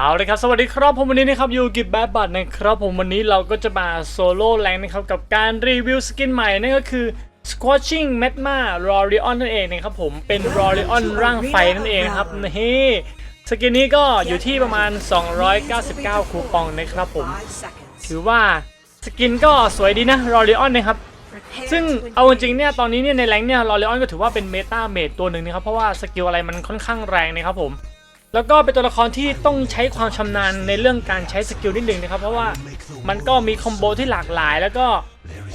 เอาเลยครับสวัสดีครับผมวันนี้นะครับอยู่กิบแบบบัตนะครับผมวันนี้เราก็จะมาโซโล่แรงนะครับกับการรีวิวสกินใหม่นั่นก็คือ Squashing Magma Rorion นั่นเองนะครับผมเป็น Rorion ร่างไฟนั่นเองนะครับนี่สกินนี้ก็อยู่ที่ประมาณ 299 คูปองนะครับผมถือว่าสกินก็สวยดีนะ Rorion นะครับซึ่งเอาจริงๆเนี่ยตอนนี้เนี่ยในแรงเนี่ยลอเรออนก็ถือว่าเป็นเมตาเมดตัวหนึ่งนะครับเพราะว่าสกิลอะไรมันค่อนข้างแรงนะครับผม แล้วก็เป็นตัวละครที่ต้องใช้ความชำนาญในเรื่องการใช้สกิลนิดหนึ่งนะครับ เพราะว่ามันก็มีคอมโบที่หลากหลาย แล้วก็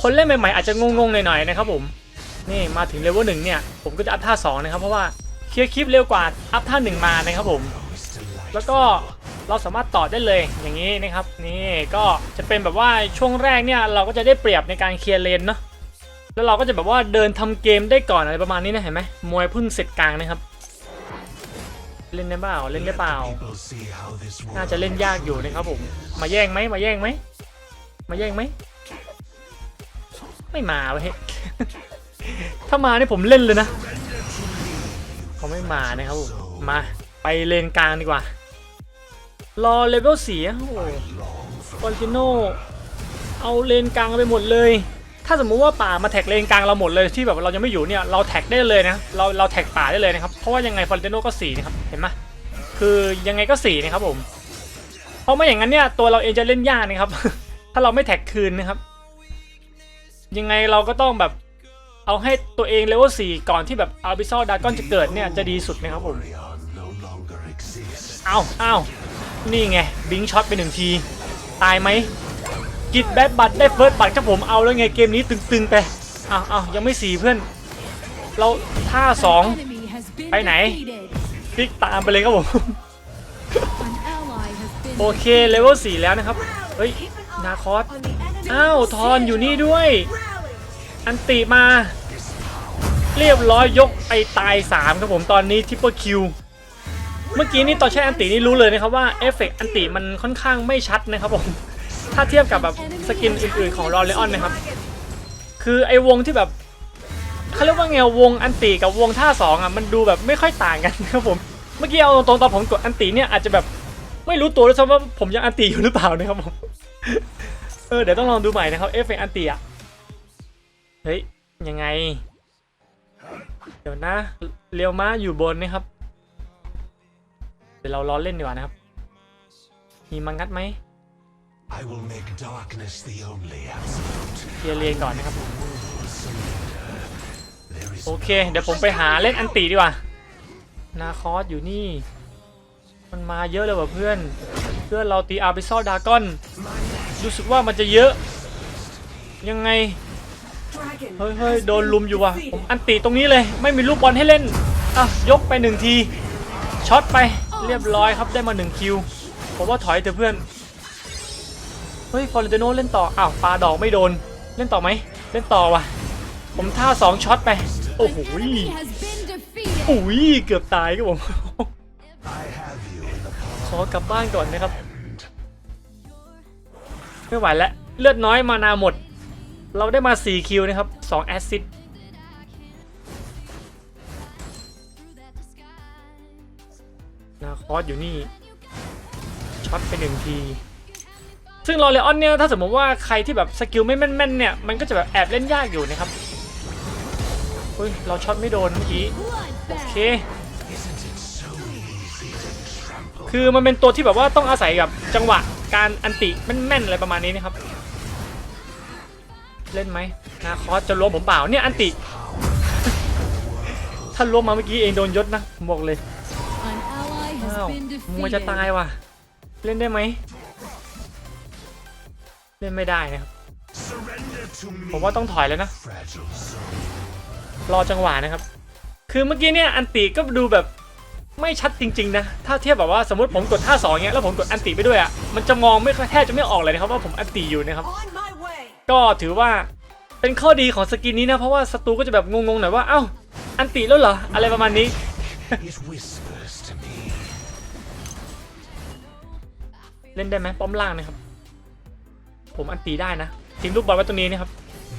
คนเล่นใหม่ๆอาจจะงงๆหน่อยๆนะครับผมนี่มาถึงเลเวลหนึ่งเนี่ยผมก็จะอัพท่าสองนะครับเพราะว่าเคลียร์คลิปเร็วกว่าอัพท่าหนึ่งมานะครับผม แล้วก็เราสามารถต่อได้เลยอย่างนี้นะครับ นี่ก็จะเป็นแบบว่าช่วงแรกเนี่ยเราก็จะได้เปรียบในการเคลียร์เลนเนาะแล้วเราก็จะแบบว่าเดินทำเกมได้ก่อนอะไรประมาณนี้นะเห็นไหมมวยพึ่งเสร็จกลางนะครับ เล่นได้เปล่าเล่นได้เปล่า น่าจะเล่นยากอยู่นะครับผม มาแย่งไหมมาแย่งไหมมาแย่งไหมไม่มาเว้ยถ้ามานี่ผมเล่นเลยนะเขาไม่มานะครับผมมาไปเลนกลางดีกว่า รอเลเวลสี่โอ้โหฟอนติโนเอาเลนกลางไปหมดเลย ถ้าสมมุติว่าป่ามาแท็กเลนกลางเราหมดเลยที่แบบเรายังไม่อยู่เนี่ยเราแท็กได้เลยนะเราเราแท็กป่าได้เลยนะครับเพราะว่ายังไงฟอนติโนก็สี่นะครับเห็นไหมคือยังไงก็สี่นะครับผมเพราะไม่อย่างนั้นเนี่ยตัวเราเองจะเล่นยากนะครับ ถ้าเราไม่แท็กคืนนะครับ ยังไงเราก็ต้องแบบเอาให้ตัวเองเลเวลสี่ก่อนที่แบบอาร์บิซอลดากอนจะเกิดเนี่ยจะดีสุดนะครับผมเอาเอานี่ไงบิงช็อตไปหนึ่งที ตายไหม กิดแบดบัตได้เฟิร์สบัตครับผมเอาแล้วไงเกมนี้ตึงๆไปเอาเอายังไม่สี่เพื่อน เราท่าสองไปไหนพลิกตามไปเลยครับผม โอเคเลเวลสี่แล้วนะครับ เฮ้ย นาคอสอ้าวทอนอยู่นี่ด้วย อันติมา เรียบร้อยยกไปตาย 3 ครับผมตอนนี้ทิปเปิลคิวเมื่อกี้นี่ตอนใช้อันตินี่รู้เลยนะครับว่าเอฟเฟกต์อันติมันค่อนข้างไม่ชัดนะครับผม ถ้าเทียบกับแบบสกินอื่นๆของรอเลออนนะครับ คือไอ้วงที่แบบเขาเรียกว่าไงวงอันติกับวงท่าสองอะมันดูแบบไม่ค่อยต่างกันครับผมเมื่อกี้เอาตรงๆตอนผมกดอันติเนี่ยอาจจะแบบไม่รู้ตัวด้วยซ้ำว่าผมยังอันติอยู่หรือเปล่านะครับผมเออเดี๋ยวต้องลองดูใหม่นะครับเอฟเฟกอันติอะเฮ้ยยังไง เดี๋ยวนะเรียวม้าอยู่บนนะครับเดี๋ยวเราล้อเล่นดีกว่านะครับ มีมังงัดไหม I will make darkness the only absolute. เคลียร์เลนก่อนนะครับ There is โอเค เดี๋ยวผมไปหาเล่นอันตีดีกว่า นาคอสอยู่นี่ มันมาเยอะเลยว่ะเพื่อน เพื่อนเราตีอาร์บิซอลดากอน รู้สึกว่ามันจะเยอะ ยังไง เฮ้ยเฮ้ยโดนลุมอยู่ว่ะ ผมอันตีตรงนี้เลย ไม่มีลูกบอลให้เล่น อะ ยกไปหนึ่งที ช็อตไป เรียบร้อยครับ ได้มาหนึ่งคิว ผมว่าถอยเถอะเพื่อน เฮ้ยฟอร์เรนติโนเล่นต่ออ้าวปลาดอกไม่โดน เล่นต่อไหมเล่นต่อว่ะ ผมท่าสองช็อตไป โอ้โหอุ้ยเกือบตายครับผมขอกลับบ้านก่อนนะครับ ไม่ไหวแล้วเลือดน้อยมานาหมด เราได้มา 4 คิวนะครับ2แอสซิสต์นาคอสอยู่นี่ช็อตไปหนึ่งที ซึ่งลอเรออนเนี่ยถ้าสมมติว่าใครที่แบบสกิลไม่แม่นๆเนี่ยมันก็จะแบบแอบเล่นยากอยู่นะครับเฮ้ยเราช็อตไม่โดนเมื่อกี้โอเค คือมันเป็นตัวที่แบบว่าต้องอาศัยกับจังหวะการอันติแม่นๆอะไรประมาณนี้นะครับ เล่นไหมนาคอสจะล้มผมเปล่าเนี่ยอันติถ้าล้มมาเมื่อกี้เองโดนยศนะผมบอกเลยอ้าวมวยจะตายว่ะ เล่นได้ไหม เล่นไม่ได้นะครับ Surrender to me, ผมว่าต้องถอยแล้วนะ fragile soul. รอจังหวะนะครับ คือเมื่อกี้เนี่ยอันติก็ดูแบบไม่ชัดจริงๆนะ ถ้าเทียบแบบว่าสมมติผมกดท่าสองเงี้ยแล้วผมกดอันติไปด้วยอะ มันจะมองไม่ค่อยแทบจะไม่ออกเลยนะครับว่าผมอันติอยู่นะครับ On my way. ก็ถือว่าเป็นข้อดีของสกินนี้นะ เพราะว่าศัตรูก็จะแบบงงๆหน่อยว่า เอ้า อันติแล้วเหรอ อะไรประมาณนี้ It whispers to me. เล่นได้ไหมป้อมล่างนะครับ ผมอันติได้นะทิ้งลูกบอลไว้ตรงนี้นะครับ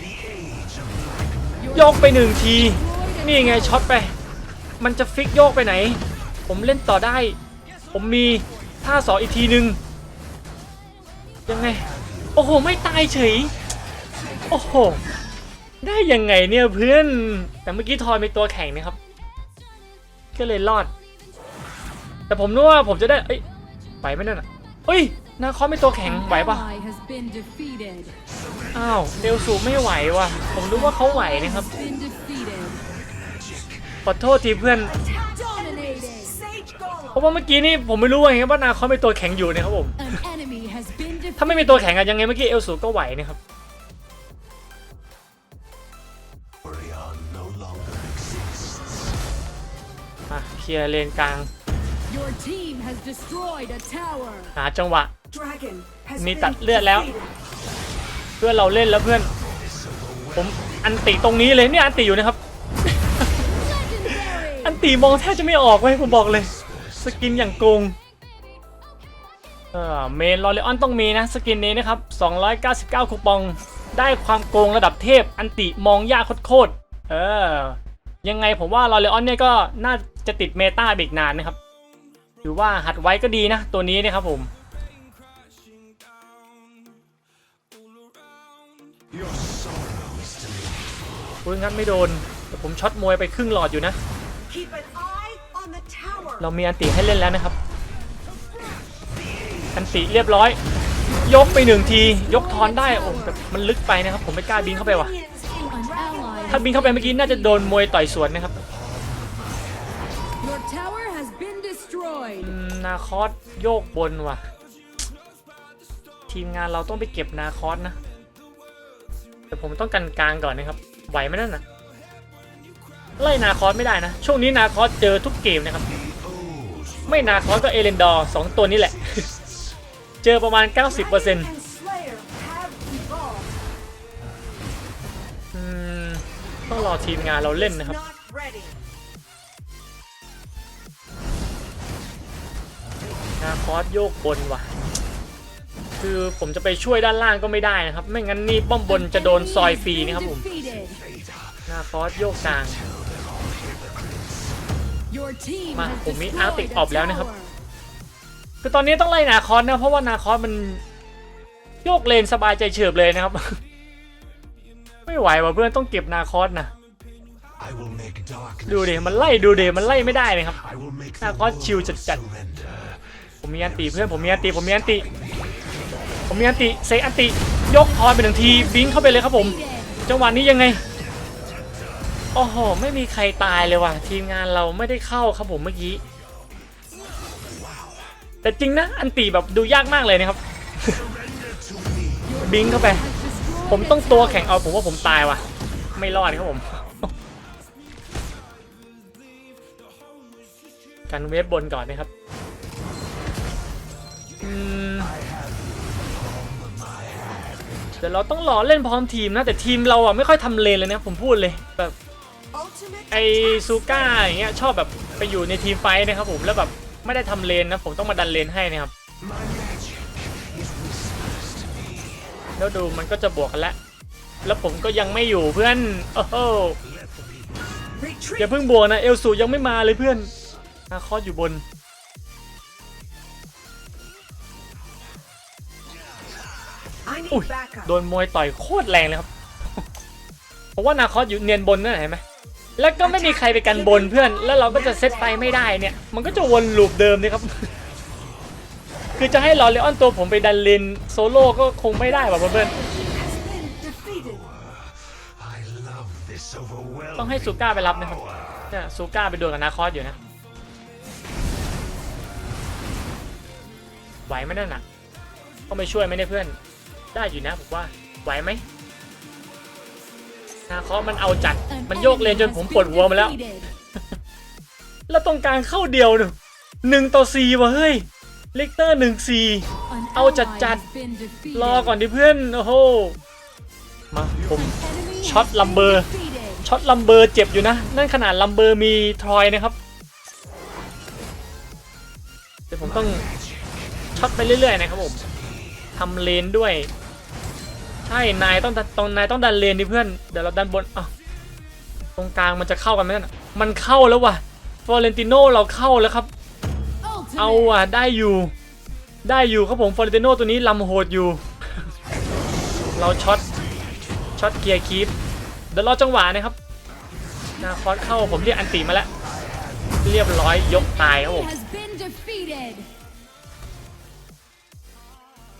The age of black โยกไปหนึ่งที นี่ไงช็อตไป มันจะฟิกโยกไปไหน ผมเล่นต่อได้ ผมมีท่าสองอีกทีหนึ่งยังไง โอ้โห ไม่ตายเฉย โอ้โห ได้ยังไงเนี่ยเพื่อน แต่เมื่อกี้ทอยมีตัวแข่งนะครับ ก็เลยรอด แต่ผมนึกว่าผมจะได้ เอ้ยไหวไหมนั่นอะเอ้ย นาคอสมีตัวแข่ง An ไหวปะ ally has been defeated. อ้าวเอลสูไม่ไหวว่ะผมรู้ว่าเขาไหวนะครับ Been defeated. ขอโทษทีเพื่อน Dominating. เพราะว่าเมื่อกี้นี่ผมไม่รู้ว่าไงว่านาคอสมีตัวแข็งอยู่นะครับผม An enemy has been ถ้าไม่ defeated. มีตัวแข็งอะยังไงเมื่อกี้เอลสูก็ไหวนะครับ Orion no longer exists. มาเคลียร์เลนกลาง Your team has destroyed a tower. หาจังหวะ Dragon has มี been ตัดเลือดแล้ว defeated. เพื่อนเราเล่นแล้วเพื่อน ผมอันติตรงนี้เลยเนี่ยอันติอยู่นะครับ Legendary. อันติมองแทบจะไม่ออกเว้ยผมบอกเลย สกินอย่างโกงเออเมนลอเรออนต้องมีนะสกินนี้นะครับ 299 คูปองได้ความโกงระดับเทพ อันติมองยากโคตรๆเออ ยังไงผมว่าลอเรออนเนี่ยก็น่าจะติดเมตาไปอีกนานนะครับ ถือว่าหัดไว้ก็ดีนะ ตัวนี้นะครับผม Your sorrow is to me. อุ้ยงั้นไม่โดนแต่ผมช็อตมวยไปครึ่งหลอดอยู่นะ Keep an eye on the tower. เรามีอันติให้เล่นแล้วนะครับ อันติเรียบร้อย ยกไปหนึ่งที ยกทอนได้โอ้แต่มันลึกไปนะครับ ผมไม่กล้าบินเข้าไปว่ะ Minions An ally. ถ้าบินเข้าไปเมื่อกี้น่าจะโดนมวยต่อยสวนนะครับ Your tower has been อื destroyed. มนาคอสโยกบนว่ะ ทีมงานเราต้องไปเก็บนาคอสนะ แต่ผมต้องกันกลางก่อนนะครับ ไหวไหมนั่นนะไล่นาคอสไม่ได้นะ ช่วงนี้นาคอสเจอทุกเกมนะครับ ไม่นาคอสก็เอเลนดอร์สองตัวนี้แหละ เจอประมาณ 90% Dragon and Slayer have evolved. อืมต้องรอทีมงานเราเล่นนะครับ นาคอสโยกบนว่ะ คือผมจะไปช่วยด้านล่างก็ไม่ได้นะครับ ไม่งั้นนี่ป้อมบนจะโดนซอยฟรีนะครับผม Defeated. นาคอสโยกกลางมาผมมี destroyed Arctic a Orb แล้วนะครับ คือตอนนี้ต้องไล่นาคอสนะเพราะว่านาคอสมันโยกเลนสบายใจเฉิบเลยนะครับ ไม่ไหวว่ะเพื่อนต้องเก็บนาคอสนะดูเดมันไล่ดูเดมันไล่ไม่ได้นะครับ I will make Nào, the có world chiều chật chật. surrender. ผมมีอันติเพื่อนผมมีอันติผมมีอันติ ผมมีอันติเซอันติยกทอนไปหนึ่งทีบิงเข้าไปเลยครับผม จังหวะนี้ยังไงโอ้โหไม่มีใครตายเลยว่ะ ทีมงานเราไม่ได้เข้าครับผมเมื่อกี้ แต่จริงนะ อันตีแบบดูยากมากเลยนะครับ บิงเข้าไป ผมต้องตัวแข่งเอาผมว่าผมตายว่ะ ไม่รอดครับผมกันเวฟบนก่อนนะครับ เดี๋ยวเราต้องรอเล่นพร้อมทีมนะ แต่ทีมเราอะไม่ค่อยทำเลนเลยนะผมพูดเลยแบบไอซูก้าอย่างเงี้ยชอบแบบไปอยู่ในทีมไฟนะครับผมแล้วแบบไม่ได้ทำเลนนะผมต้องมาดันเลนให้นะครับแล้วดูมันก็จะบวกกันแล้วแล้วผมก็ยังไม่อยู่เพื่อนโอ้โหอย่าเพิ่งบวกนะเอลสูยังไม่มาเลยเพื่อนนาคอสอยู่บน อุ้ย backup. โดนมวยต่อยโคตรแรงเลยครับผมว่านาคอสอยู่เนียนบนนั่นเห็นไหมแล้วก็ไม่มีใครไปกันบนเพื่อน แล้วเราก็จะเซตไฟไม่ได้เนี่ย มันก็จะวนลูปเดิมนี่ครับ คือจะให้ลอเลออนตัวผมไปดันเลนโซโล่ก็คงไม่ได้ว่ะเพื่อน Has been defeated. I love this overwhelming. ต้องให้ซูก้าไปรับนะครับเนี่ยซูก้าไปดวลกับนาคอสอยู่นะไหวไหมนั่นน่ะต้องไปช่วยไหมเนี่ยเพื่อน ได้อยู่นะผมว่าไหวไหมนาคอสมันเอาจัด An มันโยกเลน enemy จน has ผม been ปวดหัวมาแล้ว defeated. แล้วตรงกลางเข้าเดียวหนึ่งหนึ่งต่อสี่ว่ะเฮ้ยเลกเตอร์หนึ่งสี่ An เอาจัด ally จัด has been defeated. รอก่อนดิเพื่อนโอ้โหมาผม Enemy has ช็อต been ลัมเบอร์ defeated. ช็อตลัมเบอร์เจ็บอยู่นะ นั่นขนาดลัมเบอร์มีทรอยนะครับเดี๋ยวผมต้องช็อตไปเรื่อยๆนะครับผมทำเลนด้วยใช่นายต้องดันตรงนายต้องดันเลนดิเพื่อนเดี๋ยวเราดันบนอ้าวตรงกลางมันจะเข้ากันไหมนั่นน่ะมันเข้าแล้วว่ะฟอเรนติโนเราเข้าแล้วครับ Ultimate. เอาอะได้อยู่ได้อยู่ครับผมฟอร์เรนติโนตัวนี้ลำโหดอยู่ เราช็อตช็อตเกียร์คีปเดี๋ยวรอจังหวะนะครับนาคอสเข้าผมเรียกอันติมาแล้วเรียบร้อยยกตายครับผม has been defeated.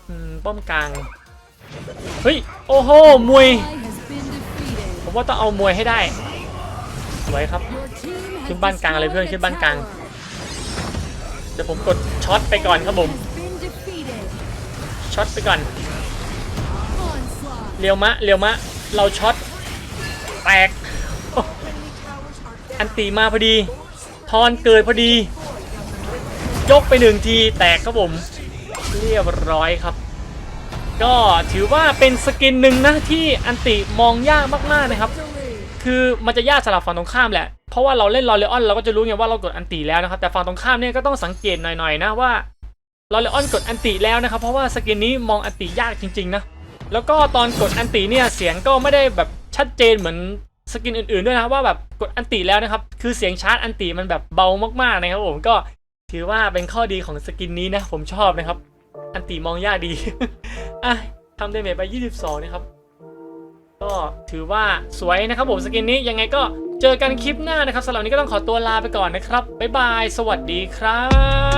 อืมป้อมกลาง เฮ้ย โอ้โห มวย ผมว่าต้องเอามวยให้ได้ สวยครับ ขึ้นบ้านกลางเลยเพื่อน ขึ้นบ้านกลาง เดี๋ยวผมกดช็อตไปก่อนครับผม ช็อตไปก่อน เรียวมะ เรียวมะ เราช็อต แตก อันตีมาพอดี ทอนเกิดพอดี ยกไปหนึ่งที แตกครับผม เรียบร้อยครับ ก็ถือว่าเป็นสกินหนึ่งนะที่อันติมองยากมากๆนะครับ คือมันจะยากสำหรับฝั่งตรงข้ามแหละ เพราะว่าเราเล่นลอเรออนเราก็จะรู้ไงว่าเรากดอันติแล้วนะครับ แต่ฝั่งตรงข้ามเนี่ยก็ต้องสังเกตหน่อยๆนะว่าลอเรออนกดอันติแล้วนะครับ เพราะว่าสกินนี้มองอันติยากจริงๆนะ แล้วก็ตอนกดอันติเนี่ยเสียงก็ไม่ได้แบบชัดเจนเหมือนสกินอื่นๆด้วยนะว่าแบบกดอันติแล้วนะครับ คือเสียงชาร์จอันติมันแบบเบามากๆนะครับผมก็ถือว่าเป็นข้อดีของสกินนี้นะผมชอบนะครับ อันติมองยากดี อะทำเดเมจไป 22 นะครับ ก็ถือว่าสวยนะครับผมสกินนี้ยังไงก็เจอกันคลิปหน้านะครับสำหรับนนี้ก็ต้องขอตัวลาไปก่อนนะครับ บ๊ายบาย สวัสดีครับ